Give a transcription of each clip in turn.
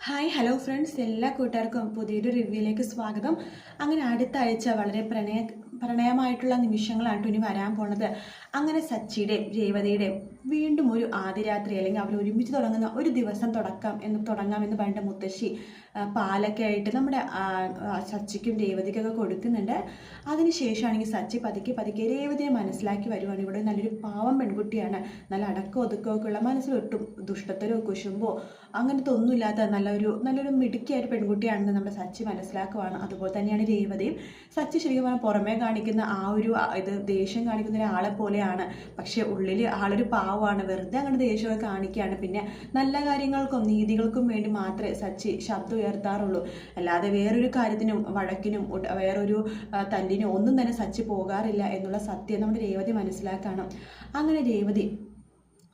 Hi hello friends. എല്ലാ കൂട്ടുകാർക്കും പുതിയൊരു റിവ്യൂയിലേക്ക് സ്വാഗതം. അങ്ങനെ അടുത്ത ആഴ്ച വളരെ പ്രണയ പ്രണയമായിട്ടുള്ള നിമിഷങ്ങളാണ് ഇനി വരാൻ പോണത്. അങ്ങനെ സച്ചിയുടെയും രേവതിയുടെയും വീണ്ടും ഒരു ആദ്യരാത്രി അല്ലെങ്കിൽ അവർ ഒരുമിച്ച് തുടങ്ങുന്ന ഒരു ദിവസം തുടക്കം എന്ന് തുടങ്ങാമെന്ന് പറഞ്ഞ മുത്തശ്ശി പാലൊക്കെ ആയിട്ട് നമ്മുടെ സച്ചിക്കും രേവതിക്കൊക്കെ കൊടുക്കുന്നുണ്ട്. അതിനുശേഷമാണെങ്കിൽ സച്ചി പതുക്കെ പതുക്കെ രേവതിയെ മനസ്സിലാക്കി വരുവാണ്. ഇവിടെ നല്ലൊരു പാവം പെൺകുട്ടിയാണ്. നല്ല അടക്കം ഒതുക്കമൊക്കെ ഉള്ള മനസ്സിലൊട്ടും ദുഷ്ടത്തരോ കുശുമ്പോ അങ്ങനത്തെ ഒന്നുമില്ലാത്ത നല്ലൊരു നല്ലൊരു മിടുക്കിയായൊരു പെൺകുട്ടിയാണെന്ന് നമ്മുടെ സച്ചി മനസ്സിലാക്കുവാണ്. അതുപോലെ തന്നെയാണ് രേവതിയും. സച്ചി ശരിക്കും പറഞ്ഞാൽ പുറമേ കാണിക്കുന്ന ആ ഒരു ഇത് ദേഷ്യം കാണിക്കുന്ന ഒരാളെ പോലെയാണ്. പക്ഷേ ഉള്ളിൽ ആളൊരു പാവമാണ്. വെറുതെ അങ്ങനെ ദേഷ്യമൊക്കെ കാണിക്കുകയാണ്. പിന്നെ നല്ല കാര്യങ്ങൾക്കും നീതികൾക്കും വേണ്ടി മാത്രമേ സച്ചി ശബ്ദം ഉയർത്താറുള്ളൂ അല്ലാതെ വേറൊരു കാര്യത്തിനും വഴക്കിനും വേറൊരു തല്ലിനും ഒന്നും തന്നെ സച്ചി പോകാറില്ല എന്നുള്ള സത്യം നമ്മുടെ രേവതി മനസ്സിലാക്കണം. അങ്ങനെ രേവതി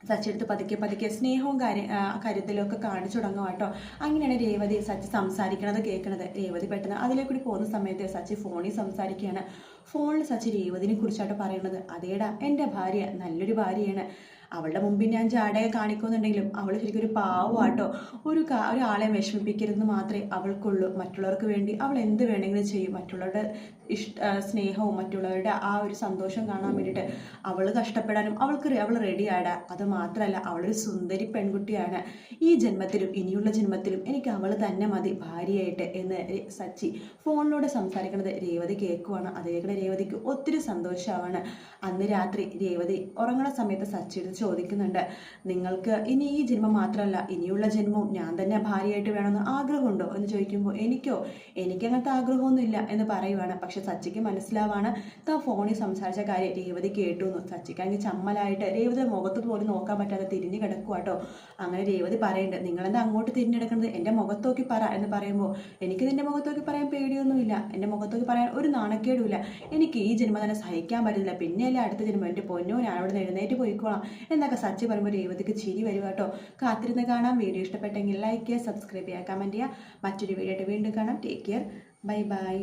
സച്ചിയെടുത്ത് പതുക്കെ പതുക്കെ സ്നേഹവും കാര്യ കരുതലൊക്കെ കാണിച്ചു തുടങ്ങും കേട്ടോ. അങ്ങനെയാണ് രേവതി സച്ചി സംസാരിക്കണത് കേൾക്കണത്. രേവതി പെട്ടെന്ന് അതിലേക്കൂടി കൂടി പോകുന്ന സമയത്ത് സച്ചി ഫോണിൽ സംസാരിക്കുകയാണ്. ഫോണിൽ സച്ചി രേവതിനെ കുറിച്ചായിട്ട് പറയുന്നത്. അതേടാ എന്റെ ഭാര്യ നല്ലൊരു ഭാര്യയാണ്. അവളുടെ മുമ്പിൽ ഞാൻ ജാടയെ കാണിക്കുന്നുണ്ടെങ്കിലും അവൾ ശരിക്കും ഒരു പാവമാട്ടോ ഒരു ഒരാളെ വിഷമിപ്പിക്കരുതെന്ന് മാത്രമേ അവൾക്കുള്ളൂ. മറ്റുള്ളവർക്ക് വേണ്ടി അവൾ എന്ത് വേണമെങ്കിലും ചെയ്യും. മറ്റുള്ളവരുടെ ഇഷ്ട സ്നേഹവും മറ്റുള്ളവരുടെ ആ ഒരു സന്തോഷം കാണാൻ വേണ്ടിയിട്ട് അവൾ കഷ്ടപ്പെടാനും അവൾക്ക് അവൾ അവൾ റെഡിയാടാ അത് മാത്രമല്ല അവളൊരു സുന്ദരി പെൺകുട്ടിയാണ്. ഈ ജന്മത്തിലും ഇനിയുള്ള ജന്മത്തിലും എനിക്ക് അവൾ തന്നെ മതി ഭാര്യയായിട്ട് എന്ന് സച്ചി ഫോണിലൂടെ സംസാരിക്കുന്നത് രേവതി കേൾക്കുവാണ്. അത് കേൾക്കുന്ന രേവതിക്ക് ഒത്തിരി സന്തോഷമാണ്. അന്ന് രാത്രി രേവതി ഉറങ്ങുന്ന സമയത്ത് സച്ചിയുടെ ചോദിക്കുന്നുണ്ട്. നിങ്ങൾക്ക് ഇനി ഈ ജന്മം മാത്രമല്ല ഇനിയുള്ള ജന്മവും ഞാൻ തന്നെ ഭാര്യയായിട്ട് വേണമെന്ന് ആഗ്രഹമുണ്ടോ എന്ന് ചോദിക്കുമ്പോൾ എനിക്കോ എനിക്കങ്ങനത്തെ ആഗ്രഹമൊന്നുമില്ല എന്ന് പറയുവാണ്. പക്ഷെ സച്ചിക്ക് മനസ്സിലാവാണ് താൻ ഫോണിൽ സംസാരിച്ച കാര്യം രേവതി കേട്ടു എന്ന്. സച്ചിക്കാണെങ്കിൽ ചമ്മലായിട്ട് രേവതി മുഖത്ത് പോലും നോക്കാൻ പറ്റാതെ തിരിഞ്ഞു കിടക്കുക കേട്ടോ അങ്ങനെ രേവതി പറയുന്നുണ്ട് നിങ്ങളെന്താ അങ്ങോട്ട് തിരിഞ്ഞെടുക്കുന്നത് എന്റെ മുഖത്തോക്കി പറ എന്ന് പറയുമ്പോൾ എനിക്ക് നിന്റെ മുഖത്തോക്കി പറയാൻ പറയാൻ പേടിയൊന്നുമില്ല എന്റെ മുഖത്തൊക്കെ പറയാൻ ഒരു നാണക്കേടുമില്ല. എനിക്ക് ഈ ജന്മം തന്നെ സഹിക്കാൻ പറ്റുന്നില്ല. പിന്നെയല്ലേ അടുത്ത ജന്മം. എന്റെ പൊന്നോ ഞാൻ അവിടെ നിന്ന് എഴുന്നേറ്റ് പോയിക്കോളാം. എന്നൊക്കെ സച്ചി പറയുമ്പോൾ രേവതിക്ക് ചിരി വരും കേട്ടോ. കാത്തിരുന്ന് കാണാം. വീഡിയോ ഇഷ്ടപ്പെട്ടെങ്കിൽ ലൈക്ക് ചെയ്യുക സബ്സ്ക്രൈബ് ചെയ്യുക കമന്റ് ചെയ്യുക. മറ്റൊരു വീഡിയോ ആയിട്ട് വീണ്ടും കാണാം. Take care bye bye